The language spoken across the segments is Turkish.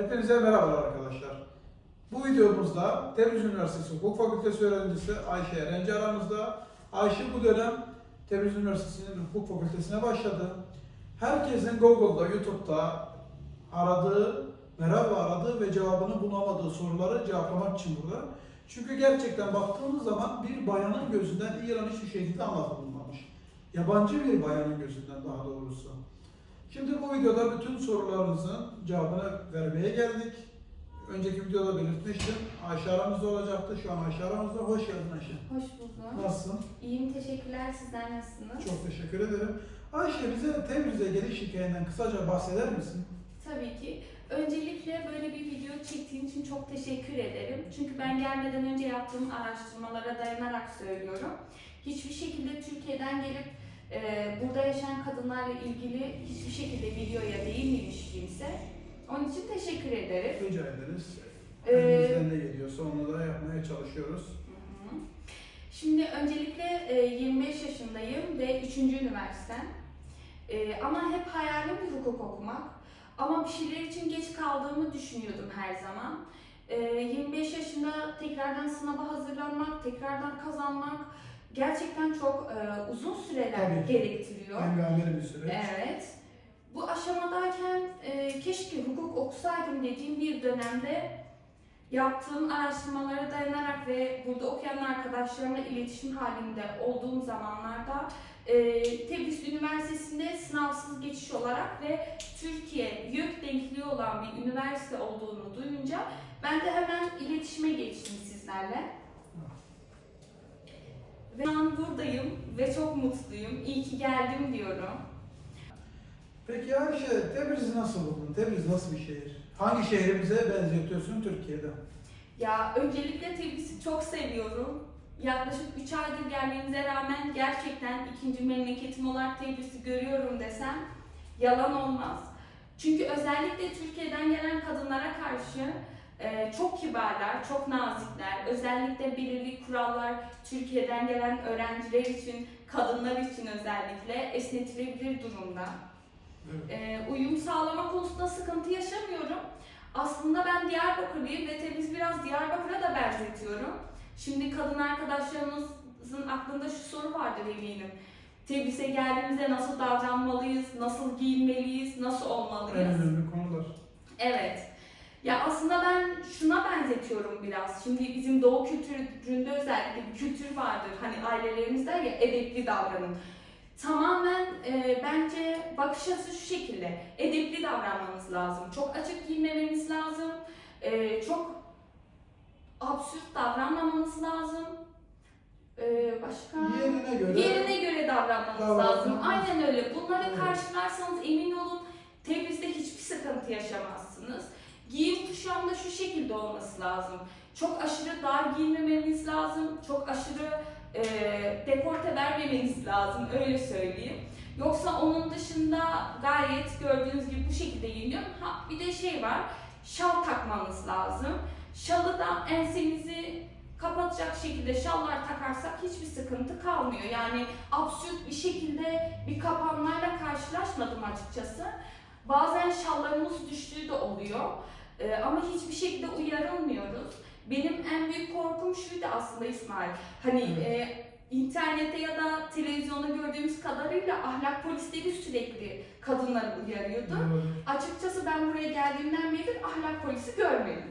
Hepinize merhabalar arkadaşlar. Bu videomuzda Tebriz Üniversitesi Hukuk Fakültesi öğrencisi Ayşe Erenci aramızda. Ayşe bu dönem Tebriz Üniversitesi'nin hukuk fakültesine başladı. Herkesin Google'da, YouTube'da aradığı, merakla aradığı ve cevabını bulamadığı soruları cevaplamak için burada. Çünkü gerçekten baktığımız zaman bir bayanın gözünden İran hiçbir şekilde anlatılmamış. Yabancı bir bayanın gözünden daha doğrusu. Şimdi bu videoda bütün sorularınızın cevabını vermeye geldik. Önceki videoda belirtmiştim. Ayşe aramızda olacaktı. Şu an Ayşe aramızda. Hoş geldin Ayşe. Hoş buldum. Nasılsın? İyiyim, teşekkürler. Sizler nasılsınız? Çok teşekkür ederim. Ayşe bize Tebriz'e geliş hikayenden kısaca bahseder misin? Tabii ki. Öncelikle böyle bir video çektiğin için çok teşekkür ederim. Çünkü ben gelmeden önce yaptığım araştırmalara dayanarak söylüyorum. Hiçbir şekilde Türkiye'den gelip e, burada yaşayan kadınlarla ilgili hiçbir şekilde videoya değinmemiş kimse. Onun için teşekkür ederim. Rica ederiz. Ee, Elimizden ne geliyorsa onu da yapmaya çalışıyoruz. Hı hı. Şimdi öncelikle e, 25 yaşındayım ve 3. üniversitem. E, Ama hep hayalim bir hukuk okumak. Ama bir şeyler için geç kaldığımı düşünüyordum her zaman. E, 25 yaşında tekrardan sınava hazırlanmak, tekrardan kazanmak gerçekten çok e, uzun süreler Tabii gerektiriyor. Engameli bir süreç. Evet. Bu aşamadayken e, keşke hukuk okusaydım dediğim bir dönemde yaptığım araştırmalara dayanarak ve burada okuyan arkadaşlarımla iletişim halinde olduğum zamanlarda e, Tebriz Üniversitesi'nde sınavsız geçiş olarak ve Türkiye YÖK denkliği olan bir üniversite olduğunu duyunca ben de hemen iletişime geçtim sizlerle. Ve şu an buradayım ve çok mutluyum. İyi ki geldim diyorum. Peki Ayşe, Tebriz'i nasıl buldun? Tebriz nasıl bir şehir? Hangi şehrimize benzetiyorsun Türkiye'de? Ya öncelikle Tebriz'i çok seviyorum. Yaklaşık 3 aydır gelmemize rağmen gerçekten ikinci memleketim olarak Tebriz'i görüyorum desem yalan olmaz. Çünkü özellikle Türkiye'den gelen kadınlara karşı e, çok kibarlar, çok nazikler. Özellikle belirli kurallar Türkiye'den gelen öğrenciler için, kadınlar için özellikle esnetilebilir durumda. Evet. Ee, uyum sağlama konusunda sıkıntı yaşamıyorum. Aslında ben Diyarbakırlıyım ve Tebriz biraz Diyarbakır'a da benzetiyorum. Şimdi kadın arkadaşlarımızın aklında şu soru vardır eminim. Tebriz'e geldiğimizde nasıl davranmalıyız, nasıl giyinmeliyiz, nasıl En olmalıyız? önemli konular. Evet. Ya aslında ben şuna benzetiyorum biraz. Şimdi bizim doğu kültüründe özellikle bir kültür vardır. Hani ailelerimiz der ya edepli davranın. Tamamen e, bence bakış açısı şu şekilde. Edepli davranmamız lazım. Çok açık giyinmememiz lazım. E, çok absürt davranmamamız lazım. E, başka? Yerine göre Yerine göre davranmanız Davranmanız. lazım. Aynen öyle. Bunları karşılarsanız emin olun Tebriz'de hiçbir sıkıntı yaşamazsınız. Giyim kuşamda şu şekilde olması lazım. Çok aşırı dar giyinmemeniz lazım. Çok aşırı e, dekolte vermemeniz lazım. Öyle söyleyeyim. Yoksa onun dışında gayet gördüğünüz gibi bu şekilde giyiniyor. Ha bir de şey var. Şal takmanız lazım. Şalı da ensenizi kapatacak şekilde şallar takarsak hiçbir sıkıntı kalmıyor. Yani absürt bir şekilde bir kapanmayla karşılaşmadım açıkçası. Bazen şallarımız düştüğü de oluyor. Ee, ama hiçbir şekilde uyarılmıyoruz. Benim en büyük korkum şuydu aslında İsmail. Hani e, internette ya da televizyonda gördüğümüz kadarıyla ahlak polisleri sürekli kadınları uyarıyordu. Doğru. Açıkçası ben buraya geldiğimden beri ahlak polisi görmedim.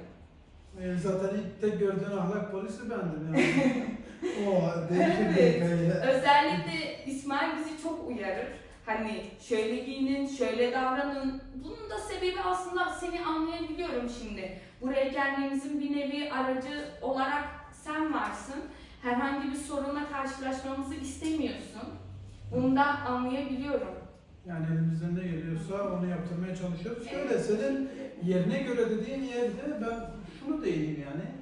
Ee, zaten ilk tek gördüğün ahlak polisi bendim yani. o değişik bir Evet. hikaye. Özellikle İsmail bizi çok uyarır. Hani şöyle giyinin, şöyle davranın. Bunun da sebebi aslında seni anlayabiliyorum şimdi. Buraya gelmemizin bir nevi aracı olarak sen varsın. Herhangi bir sorunla karşılaşmamızı istemiyorsun. Bunu da anlayabiliyorum. Yani elimizden ne geliyorsa onu yaptırmaya çalışıyoruz. Şöyle senin yerine göre dediğin yerde ben şunu değineyim yani.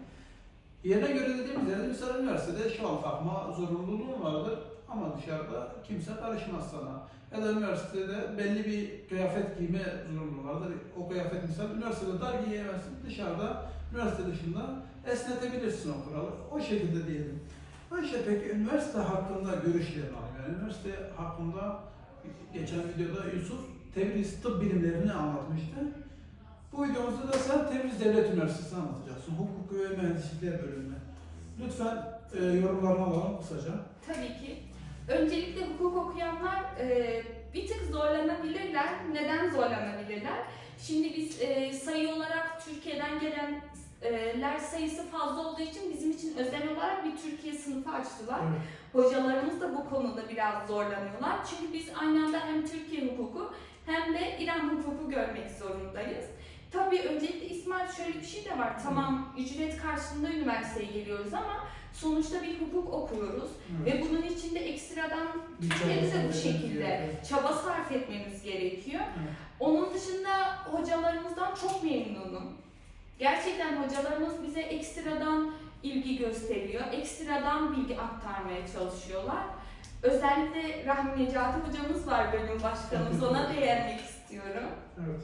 Yerine göre dediğimiz yerde mesela üniversitede şal takma zorunluluğun vardır ama dışarıda kimse karışmaz sana. Ya da üniversitede belli bir kıyafet giyme zorunluluğu vardır. O kıyafet mesela üniversitede dar giyemezsin, dışarıda üniversite dışında esnetebilirsin o kuralı. O şekilde diyelim. Ayşe peki üniversite hakkında görüşlerini alayım. Yani üniversite hakkında geçen videoda Yusuf Tebriz tıp bilimlerini anlatmıştı. Bu videomuzda da sen Temiz Devlet Üniversitesi'ni anlatacaksın. Hukuk ve Mühendislikler bölümüne. Lütfen e, yorumlarını alalım kısaca. Tabii ki. Öncelikle hukuk okuyanlar e, bir tık zorlanabilirler. Neden zorlanabilirler? Şimdi biz e, sayı olarak Türkiye'den gelenler sayısı fazla olduğu için bizim için özel olarak bir Türkiye sınıfı açtılar. Evet. Hocalarımız da bu konuda biraz zorlanıyorlar. Çünkü biz aynı anda hem Türkiye hukuku hem de İran hukuku görmek zorundayız. Tabii öncelikle İsmail şöyle bir şey de var. Tamam ücret karşılığında üniversiteye geliyoruz ama sonuçta bir hukuk okuyoruz. Evet. Ve bunun için de ekstradan Türkiye'de bu şekilde Evet. çaba sarf etmemiz gerekiyor. Evet. Onun dışında hocalarımızdan çok memnunum. Gerçekten hocalarımız bize ekstradan ilgi gösteriyor, ekstradan bilgi aktarmaya çalışıyorlar. Özellikle Rahmi Necati hocamız var bölüm başkanımız, ona değinmek istiyorum. Evet.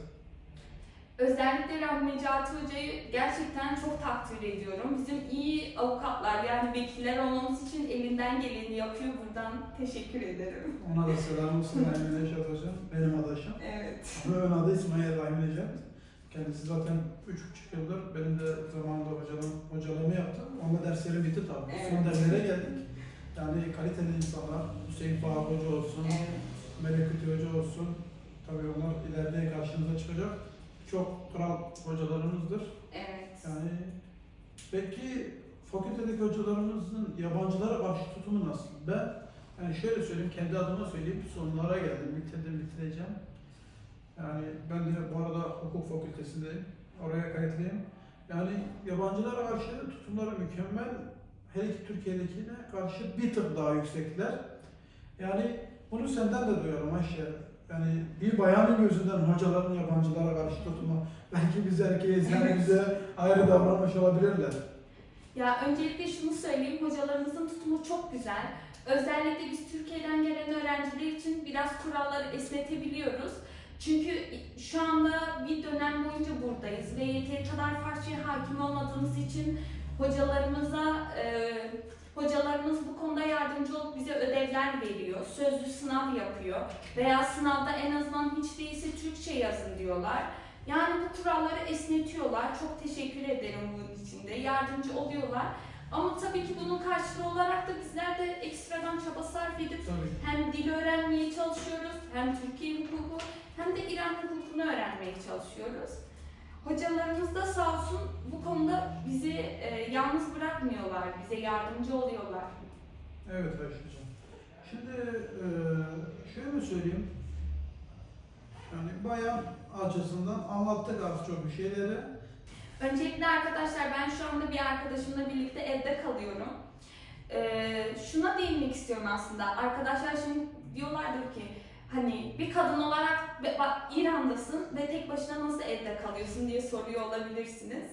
Özellikle Rahmi Necati Hoca'yı gerçekten çok takdir ediyorum. Bizim iyi avukatlar yani vekiller olmamız için elinden geleni yapıyor. Buradan teşekkür ederim. Ona da selam olsun Rahmi Necat Hocam. Benim adaşım. Evet. Ön adı İsmail Rahmi Necat. Kendisi zaten 3,5 yıldır benim de zamanında hocalığım, hocalığımı yaptım. Onunla derslerim bitti tabii. Evet. Son derslere geldik. Yani kaliteli insanlar, Hüseyin Fahar Hoca olsun, Evet. Melek Hoca olsun. Tabii onlar ileride karşımıza çıkacak. Çok kral hocalarımızdır. Evet. Yani peki fakültedeki hocalarımızın yabancılara karşı tutumu nasıl? Ben yani şöyle söyleyeyim, kendi adıma söyleyeyim, sonlara geldim, bitirdim, bitireceğim. Yani ben de bu arada hukuk fakültesindeyim, oraya kayıtlıyım. Yani yabancılara karşı tutumları mükemmel, hele ki Türkiye'dekine karşı bir tık daha yüksekler. Yani bunu senden de duyuyorum Ayşe. Yani bir bayanın gözünden hocaların yabancılara karşı tutumu, belki biz erkeğiz yani bize ayrı davranmış olabilirler. Ya öncelikle şunu söyleyeyim, hocalarımızın tutumu çok güzel. Özellikle biz Türkiye'den gelen öğrenciler için biraz kuralları esnetebiliyoruz. Çünkü şu anda bir dönem boyunca buradayız ve yeteri kadar Farsça'ya hakim olmadığımız için hocalarımıza, e, hocalarımız bu konuda yardımcı olup bize ödevler veriyor, sözlü sınav yapıyor veya sınavda en azından hiç değilse Türkçe yazın diyorlar. Yani bu kuralları esnetiyorlar. Çok teşekkür ederim bunun için de. Yardımcı oluyorlar. Ama tabii ki bunun karşılığı olarak da bizler de ekstradan çaba sarf edip Tabii. hem dil öğrenmeye çalışıyoruz, hem Türkiye hukuku, hem de İran hukukunu öğrenmeye çalışıyoruz. Hocalarımız da sağ olsun bu konuda bizi e, yalnız bırakmıyorlar, bize yardımcı oluyorlar. Evet Ayşe'cim. Şimdi e, şöyle söyleyeyim. Yani bayan açısından anlattık az çok bir şeyleri. Öncelikle arkadaşlar ben şu anda bir arkadaşımla birlikte evde kalıyorum. Ee, şuna değinmek istiyorum aslında. Arkadaşlar şimdi diyorlardır ki hani bir kadın olarak bak İran'dasın ve tek başına nasıl evde kalıyorsun diye soruyor olabilirsiniz.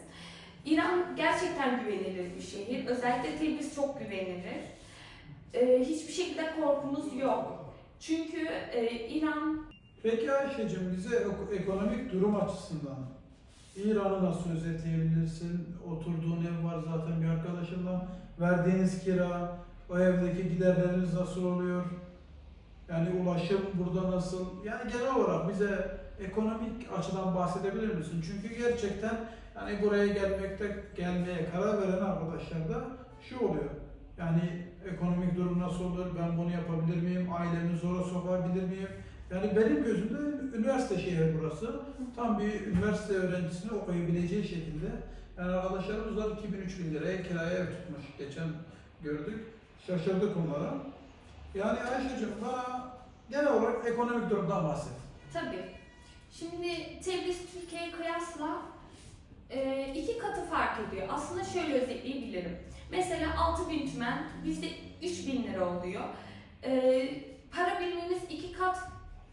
İran gerçekten güvenilir bir şehir. Özellikle Tebriz çok güvenilir. Ee, hiçbir şekilde korkumuz yok. Çünkü e, İran Peki Ayşe'cim bize ek- ekonomik durum açısından İran'ı nasıl özetleyebilirsin? Oturduğun ev var zaten bir arkadaşından. Verdiğiniz kira, o evdeki giderleriniz nasıl oluyor? Yani ulaşım burada nasıl? Yani genel olarak bize ekonomik açıdan bahsedebilir misin? Çünkü gerçekten yani buraya gelmekte gelmeye karar veren arkadaşlar da şu oluyor. Yani ekonomik durum nasıl olur? Ben bunu yapabilir miyim? Ailemi zora sokabilir miyim? Yani benim gözümde üniversite şehri burası. Tam bir üniversite öğrencisinin okuyabileceği şekilde. Yani arkadaşlarımız var 2000-3000 liraya kiraya ev tutmuş. Geçen gördük. Şaşırdık onlara. Yani Ayşe'cim bana genel olarak ekonomik durumdan bahset. Tabii. Şimdi Tebriz Türkiye'ye kıyasla e, iki katı fark ediyor. Aslında şöyle özetleyebilirim. Mesela 6000 tümen bizde 3000 lira oluyor. E, para birimimiz iki kat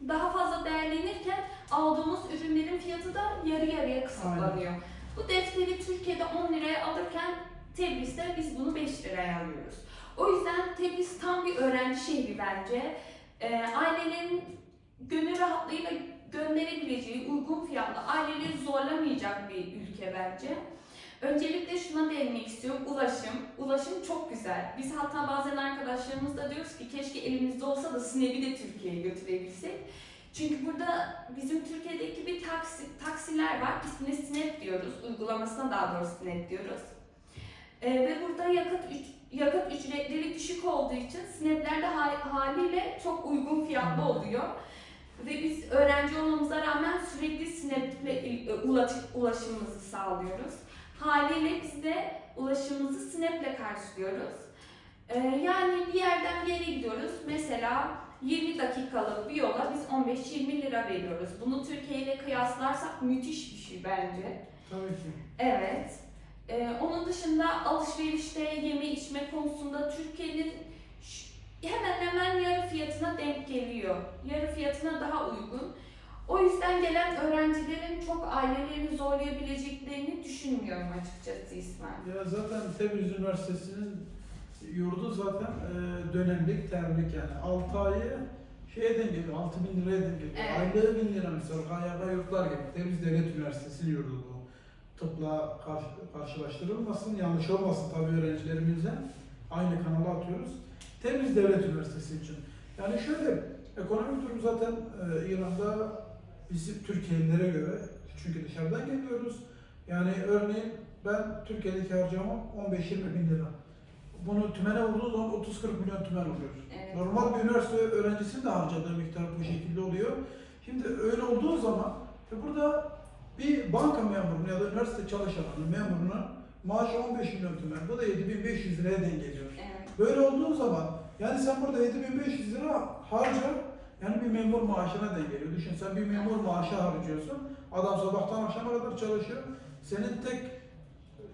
daha fazla değerlenirken aldığımız ürünlerin fiyatı da yarı yarıya kısıtlanıyor. Bu defteri Türkiye'de 10 liraya alırken Tebriz'de biz bunu 5 liraya alıyoruz. O yüzden Tebriz tam bir öğrenci şehri bence. E, ailelerin gönül rahatlığıyla gönderebileceği uygun fiyatla aileleri zorlamayacak bir ülke bence. Öncelikle şuna değinmek istiyorum. Ulaşım. Ulaşım çok güzel. Biz hatta bazen arkadaşlarımızla diyoruz ki keşke elimizde olsa da Sinev'i de Türkiye'ye götürebilsek. Çünkü burada bizim Türkiye'deki bir taksi, taksiler var. İsmine Snap diyoruz. Uygulamasına daha doğrusu Snap diyoruz. Ee, ve burada yakıt yakıt ücretleri düşük olduğu için Snap'ler de ha- haliyle çok uygun fiyatlı oluyor. Ve biz öğrenci olmamıza rağmen sürekli il- ulaş- ulaşımımızı sağlıyoruz. Haliyle biz de ulaşımımızı Snap'le karşılıyoruz. Ee, yani bir yerden bir yere gidiyoruz. Mesela 20 dakikalık bir yola biz 15-20 lira veriyoruz. Bunu Türkiye ile kıyaslarsak müthiş bir şey bence. Tabii ki. Evet. Ee, onun dışında alışverişte yeme içme konusunda Türkiye'nin hemen hemen yarı fiyatına denk geliyor. Yarı fiyatına daha uygun. O yüzden gelen öğrencilerin çok ailelerini zorlayabileceklerini düşünmüyorum açıkçası İsmail. Ya zaten Tebriz Üniversitesi'nin yurdu zaten e, dönemlik, termik yani 6 ayı şeye denk geliyor, 6 bin liraya denk geliyor. Evet. Aylığı 1000 lira mesela, KYK yurtlar gibi. Tebriz Devlet Üniversitesi'nin yurdu bu. Tıpla karşı- karşılaştırılmasın, yanlış olmasın tabii öğrencilerimize. Aynı kanala atıyoruz. Tebriz Devlet Üniversitesi için. Yani şöyle, ekonomik durum zaten e, İran'da bizim Türkiye'lilere göre, çünkü dışarıdan geliyoruz. Yani örneğin ben Türkiye'deki harcamam 15-20 bin lira. Bunu tümene vurduğu zaman 30-40 milyon tümen oluyor. Evet. Normal bir üniversite öğrencisinin de harcadığı miktar bu şekilde oluyor. Şimdi öyle olduğu zaman e burada bir banka memurunu ya da üniversite çalışanının memurunun maaşı 15 milyon tümen. Bu da 7500 liraya denk geliyor. Evet. Böyle olduğu zaman yani sen burada 7500 lira harca yani bir memur maaşına denk geliyor. Düşün sen bir memur maaşı harcıyorsun. Adam sabahtan akşama kadar çalışıyor. Senin tek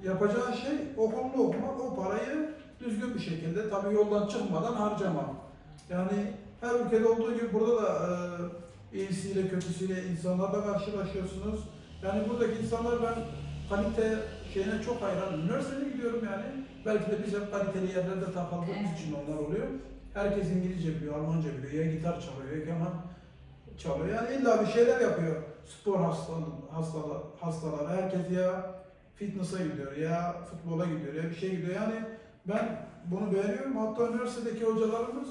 yapacağın şey okulunu okumak, o parayı düzgün bir şekilde tabii yoldan çıkmadan harcamak. Yani her ülkede olduğu gibi burada da e, iyisiyle kötüsüyle insanlarla karşılaşıyorsunuz. Yani buradaki insanlar ben kalite şeyine çok hayranım. Üniversiteye gidiyorum yani. Belki de biz hep kaliteli yerlerde takıldığımız Evet. için onlar oluyor. Herkes İngilizce biliyor, Almanca biliyor, ya gitar çalıyor, ya keman çalıyor. Yani illa bir şeyler yapıyor. Spor hastalığı, hastalar, hastalar. Herkes ya fitness'a gidiyor, ya futbola gidiyor, ya bir şey gidiyor. Yani ben bunu beğeniyorum. Hatta üniversitedeki hocalarımız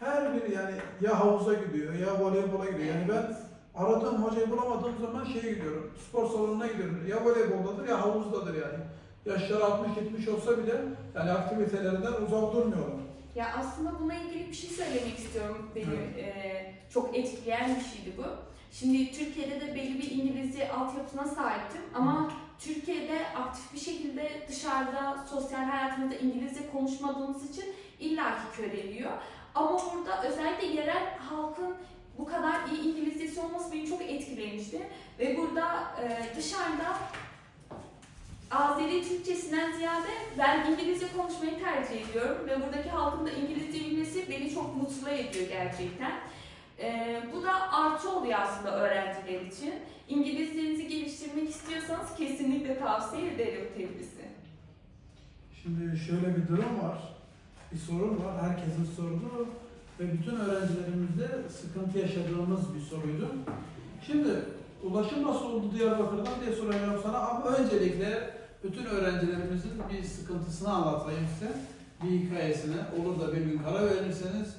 her biri yani ya havuza gidiyor, ya voleybola gidiyor. Yani ben aradığım hocayı bulamadığım zaman şeye gidiyorum, spor salonuna gidiyorum. Ya voleyboldadır ya havuzdadır yani. Yaşları 60-70 olsa bile yani aktivitelerinden uzak durmuyorlar. Ya aslında buna ilgili bir şey söylemek istiyorum. Beni eee, çok etkileyen bir şeydi bu. Şimdi Türkiye'de de belli bir İngilizce altyapısına sahiptim ama Türkiye'de aktif bir şekilde dışarıda sosyal hayatımızda İngilizce konuşmadığımız için illaki köreliyor. Ama burada özellikle yerel halkın bu kadar iyi İngilizcesi olması beni çok etkilemişti. Ve burada eee, dışarıda Azeri Türkçesinden ziyade ben İngilizce konuşmayı tercih ediyorum ve buradaki halkın da İngilizce bilmesi beni çok mutlu ediyor gerçekten. Ee, bu da artı oluyor aslında öğrenciler için. İngilizcenizi geliştirmek istiyorsanız kesinlikle tavsiye ederim Tebriz'i. Şimdi şöyle bir durum var. Bir sorun var. Herkesin sorduğu ve bütün öğrencilerimizde sıkıntı yaşadığımız bir soruydu. Şimdi ulaşım nasıl oldu Diyarbakır'dan diye soracağım sana ama öncelikle bütün öğrencilerimizin bir sıkıntısını anlatayım size. Bir hikayesini. Olur da bir gün karar verirseniz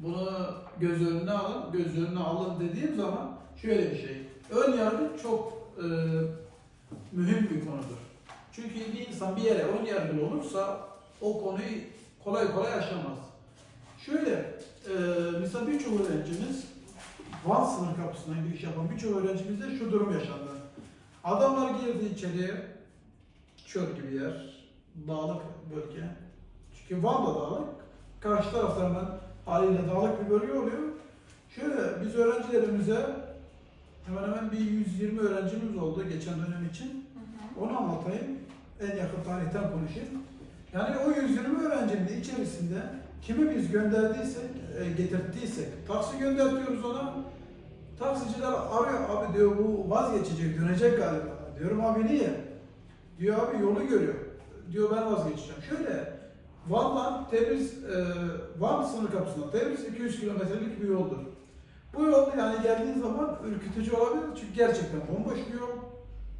bunu göz önüne alın. Göz önüne alın dediğim zaman şöyle bir şey. Ön yargı çok e, mühim bir konudur. Çünkü bir insan bir yere ön yargılı olursa o konuyu kolay kolay aşamaz. Şöyle, e, mesela birçok öğrencimiz Van sınır kapısından giriş yapan birçok öğrencimizde şu durum yaşandı. Adamlar girdi içeriye, çöl gibi yer, dağlık bölge. Çünkü Van da dağlık, karşı tarafta hemen haliyle dağlık bir bölge oluyor. Şöyle, biz öğrencilerimize hemen hemen bir 120 öğrencimiz oldu geçen dönem için. Onu anlatayım. En yakın tarihten konuşayım. Yani o 120 öğrencinin içerisinde kimi biz gönderdiysek, e, getirttiysek, taksi göndertiyoruz ona. Taksiciler arıyor, abi diyor bu vazgeçecek, dönecek galiba. Diyorum abi niye? Diyor abi yolu görüyor. Diyor ben vazgeçeceğim. Şöyle, Van'dan Tebriz, e, Van sınır kapısından Tebriz 200 kilometrelik bir yoldur. Bu yol yani geldiğin zaman ürkütücü olabilir çünkü gerçekten bomboş bir yol.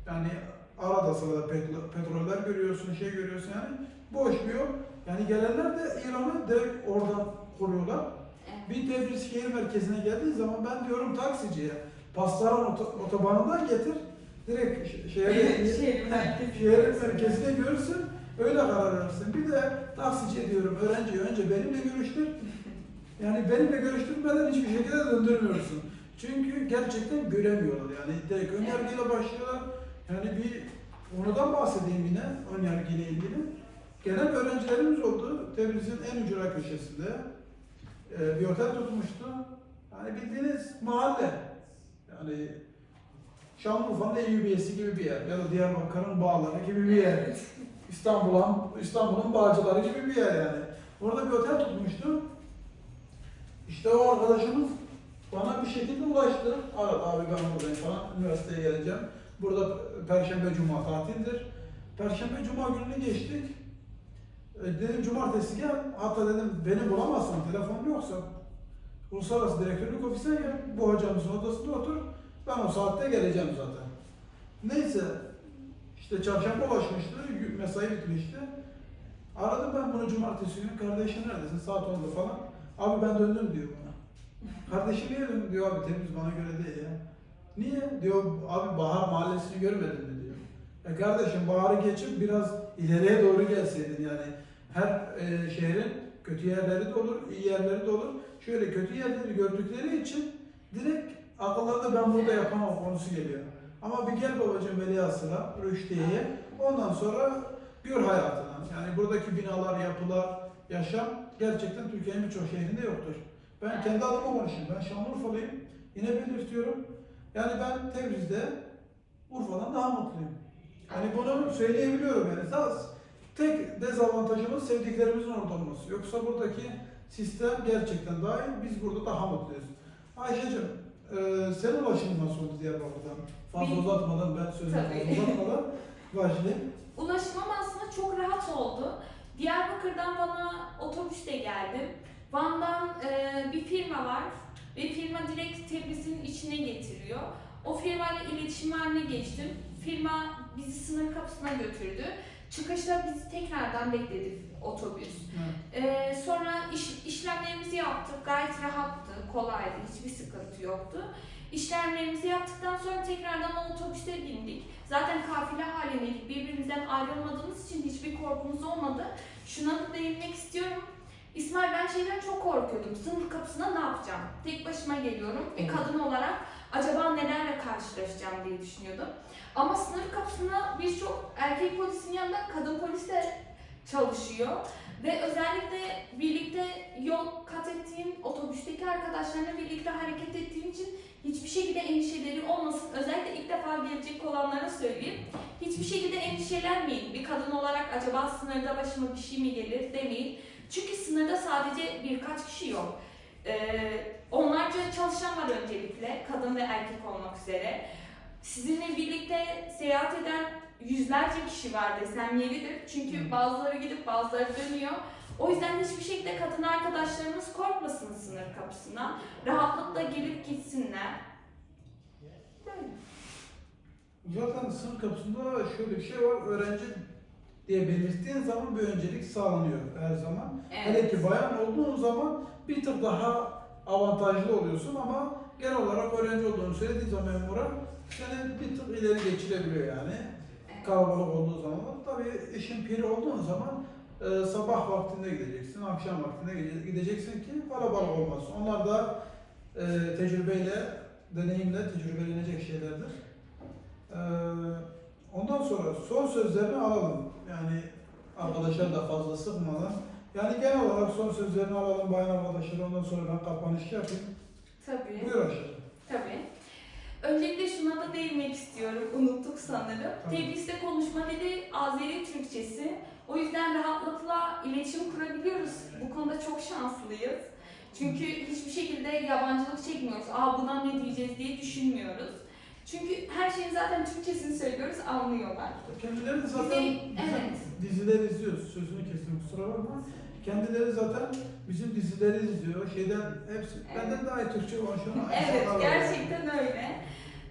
Yani arada sırada petro- petroller görüyorsun, şey görüyorsun yani boş bir yol. Yani gelenler de İran'ı direkt oradan kuruyorlar. Evet. Bir Tebriz şehir merkezine geldiği zaman ben diyorum taksiciye Pastaran oto- otobanından getir. Direkt ş- şehre, Şehrin merkezi. şehrin merkezine görürsün. Öyle karar verirsin. Bir de taksici diyorum öğrenciye önce benimle görüştür. Yani benimle görüştürmeden hiçbir şekilde döndürmüyorsun. Çünkü gerçekten göremiyorlar. Yani direkt ön yargıyla başlıyorlar. Yani bir onudan bahsedeyim yine ön yargıyla ilgili. Gelen öğrencilerimiz oldu. Tebriz'in en ücra köşesinde. Ee, bir otel tutmuştu. Yani bildiğiniz mahalle. Yani Şanlıurfa'nın Eyyubiyesi gibi bir yer. Ya da Diyarbakır'ın bağları gibi bir yer. İstanbul'un İstanbul'un bağcıları gibi bir yer yani. Orada bir otel tutmuştu. İşte o arkadaşımız bana bir şekilde ulaştı. Aradı abi ben buradayım falan. Üniversiteye geleceğim. Burada Perşembe Cuma tatildir. Perşembe Cuma gününü geçtik. E, dedim cumartesi gel. Hatta dedim beni bulamazsan telefonum yoksa Uluslararası Direktörlük Ofisi'ne gel. Bu hocamızın odasında otur. Ben o saatte geleceğim zaten. Neyse. işte çarşamba ulaşmıştı. Mesai bitmişti. Aradım ben bunu cumartesi günü. Kardeşim neredesin? Saat 10'da falan. Abi ben döndüm diyor bana. Kardeşim niye diyor abi temiz bana göre değil ya. Niye? Diyor abi Bahar Mahallesi'ni görmedin mi diyor. E kardeşim Bahar'ı geçip biraz ileriye doğru gelseydin yani. Her e, şehrin kötü yerleri de olur, iyi yerleri de olur. Şöyle kötü yerleri gördükleri için direkt akıllarda ben burada yapamam konusu geliyor. Ama bir gel babacığım Veliahtır'a, Rüştiye'ye. Ondan sonra gör hayatını. Yani buradaki binalar, yapılar, yaşam gerçekten Türkiye'nin birçok şehrinde yoktur. Ben kendi adıma konuşayım. Ben Şanlıurfalıyım. Yine belirtiyorum. Yani ben Tebriz'de Urfa'dan daha mutluyum. Yani bunu söyleyebiliyorum yani. Sadece tek dezavantajımız sevdiklerimizin orada olması. Yoksa buradaki sistem gerçekten daha iyi. Biz burada daha mutluyuz. Ayşe'cim, e, senin ulaşımın nasıl oldu Diyarbakır'dan? Fazla Benim- uzatmadan, ben sözümü Tabii. uzatmadan başlayayım. Ulaşımım aslında çok rahat oldu. Diyarbakır'dan Van'a otobüsle geldim. Van'dan e, bir firma var ve firma direkt Tebriz'in içine getiriyor. O firmayla iletişim haline geçtim. Firma bizi sınır kapısına götürdü. Çıkışta bizi tekrardan bekledi otobüs. Evet. Ee, sonra iş, işlemlerimizi yaptık. Gayet rahattı, kolaydı, hiçbir sıkıntı yoktu. İşlemlerimizi yaptıktan sonra tekrardan o otobüse bindik. Zaten kafile halindeydik. Birbirimizden ayrılmadığımız için hiçbir korkumuz olmadı. Şuna da değinmek istiyorum. İsmail ben şeyden çok korkuyordum. Sınır kapısına ne yapacağım? Tek başıma geliyorum. Bir Evet. kadın olarak acaba nelerle karşılaşacağım diye düşünüyordum. Ama sınır kapısına birçok erkek polisin yanında kadın polis de çalışıyor. Ve özellikle birlikte yol kat ettiğin, otobüsteki arkadaşlarla birlikte hareket ettiğin için hiçbir şekilde endişeleri olmasın. Özellikle ilk defa gelecek olanlara söyleyeyim. Hiçbir şekilde endişelenmeyin. Bir kadın olarak acaba sınırda başıma bir şey mi gelir demeyin. Çünkü sınırda sadece birkaç kişi yok. Ee, onlarca çalışan var öncelikle, kadın ve erkek olmak üzere. Sizinle birlikte seyahat eden yüzlerce kişi var desem yeridir. Çünkü bazıları gidip bazıları dönüyor. O yüzden hiçbir şekilde kadın arkadaşlarımız korkmasın sınır kapısına. Rahatlıkla gelip gitsinler. Böyle. Zaten sınır kapısında şöyle bir şey var. Öğrenci diye belirttiğin zaman bir öncelik sağlanıyor her zaman. Hele ki bayan olduğun zaman bir tık daha avantajlı oluyorsun ama genel olarak öğrenci olduğunu söylediği zaman memura seni bir tık ileri geçirebiliyor yani. Kalabalık olduğu zaman. Tabii işin piri olduğun zaman e, sabah vaktinde gideceksin, akşam vaktinde gide- gideceksin ki kalabalık olmasın. Onlar da e, tecrübeyle, deneyimle tecrübelenecek şeylerdir. E, ondan sonra son sözlerini alalım. Yani arkadaşlar da fazla sıkmadan. Yani genel olarak son sözlerini alalım bayan arkadaşlar. Ondan sonra ben kapanış yapayım. Tabii. Buyur Ayşe. Tabii. Öncelikle şuna da değinmek istiyorum. Unuttuk sanırım. Tebriz'de konuşma dili Azeri Türkçesi. O yüzden rahatlıkla iletişim kurabiliyoruz. Bu konuda çok şanslıyız. Çünkü hiçbir şekilde yabancılık çekmiyoruz. Aa buna ne diyeceğiz diye düşünmüyoruz. Çünkü her şeyin zaten Türkçesini söylüyoruz, anlıyorlar. Kendileri de zaten Bizi- evet. dizileri izliyoruz. Sözünü kestim kusura bakma. Kendileri zaten bizim dizileri izliyor. Şeyden hepsi Evet. benden daha iyi Türkçe konuşuyor. Evet, insanlar var. gerçekten öyle.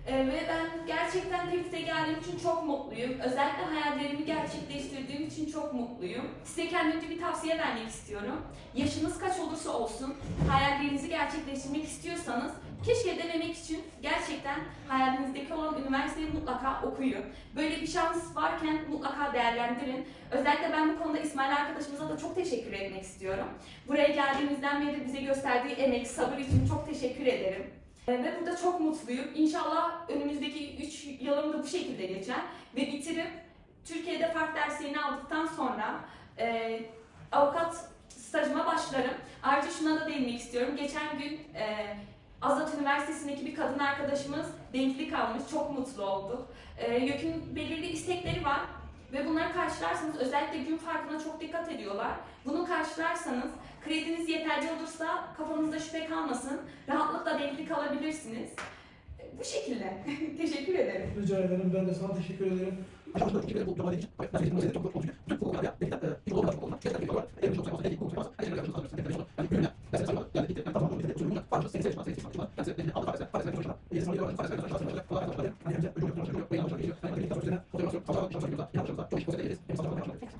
Ee, ve ben gerçekten Tebriz'e geldiğim için çok mutluyum. Özellikle hayallerimi gerçekleştirdiğim için çok mutluyum. Size kendimce bir tavsiye vermek istiyorum. Yaşınız kaç olursa olsun, hayallerinizi gerçekleştirmek istiyorsanız keşke denemek için gerçekten hayalinizdeki olan üniversiteyi mutlaka okuyun. Böyle bir şans varken mutlaka değerlendirin. Özellikle ben bu konuda İsmail arkadaşımıza da çok teşekkür etmek istiyorum. Buraya geldiğimizden beri bize gösterdiği emek, sabır için çok teşekkür ederim. Ee, Ve burada çok mutluyum. İnşallah önümüzdeki 3 yılım da bu şekilde geçer. Ve bitirip Türkiye'de fark derslerini aldıktan sonra e, avukat stajıma başlarım. Ayrıca şuna da değinmek istiyorum. Geçen gün e, Azat Üniversitesi'ndeki bir kadın arkadaşımız denklik almış. Çok mutlu olduk. E, YÖK'ün belirli istekleri var. Ve bunları karşılarsanız özellikle gün farkına çok dikkat ediyorlar. Bunu karşılarsanız krediniz yeterli olursa kafanızda şüphe kalmasın. Rahatlıkla denklik alabilirsiniz. Bu şekilde. Teşekkür ederim. Rica ederim. Ben de sana teşekkür ederim. Thank you.